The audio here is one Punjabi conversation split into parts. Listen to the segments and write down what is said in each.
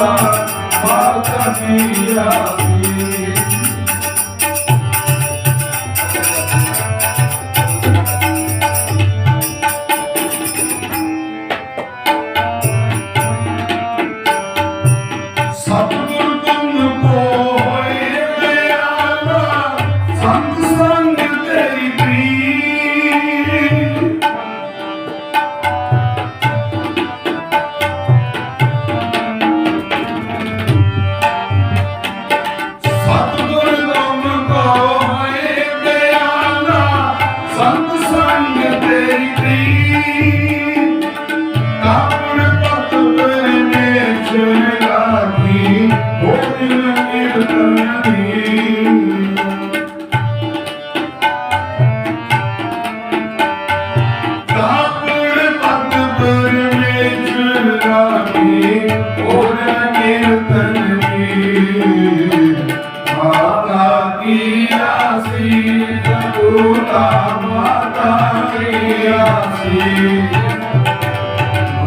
ਸਦਾ ਮਾਤਾ ਸੰਗ ਤੇਰੀ ਪ੍ਰੀਤ। ਕਾਪੜ ਆਸੀ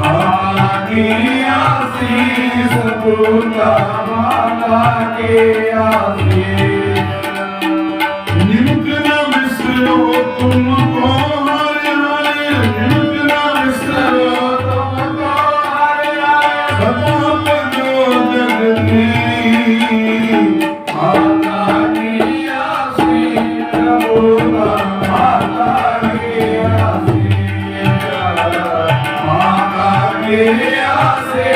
ਆਗੀ ਆਸੀ ਸਪੂਤਾ ਮਾਤਾ ਕੇ ਆਸੀ ਨਿਮਕ ਨਾ ਵਿਸਰੋ ਤੁਮ ਕੋ ਹਰਿ ਹਰਿ ਨਿਮਕ ਨਾ ਵਿਸਰੋ ਤੁਮ ਕੋ ਹਰਿ ਹਰਿ ਸਦਾ ਭਜੋ ਜਗਤੀ ਮਾਤਾ ਕੀ ਆਸੀ ਸਪੂਤਾ ਮਾਤਾ ਆਸੀ ਮਾਤਾ ਕੇ ਆਸੇ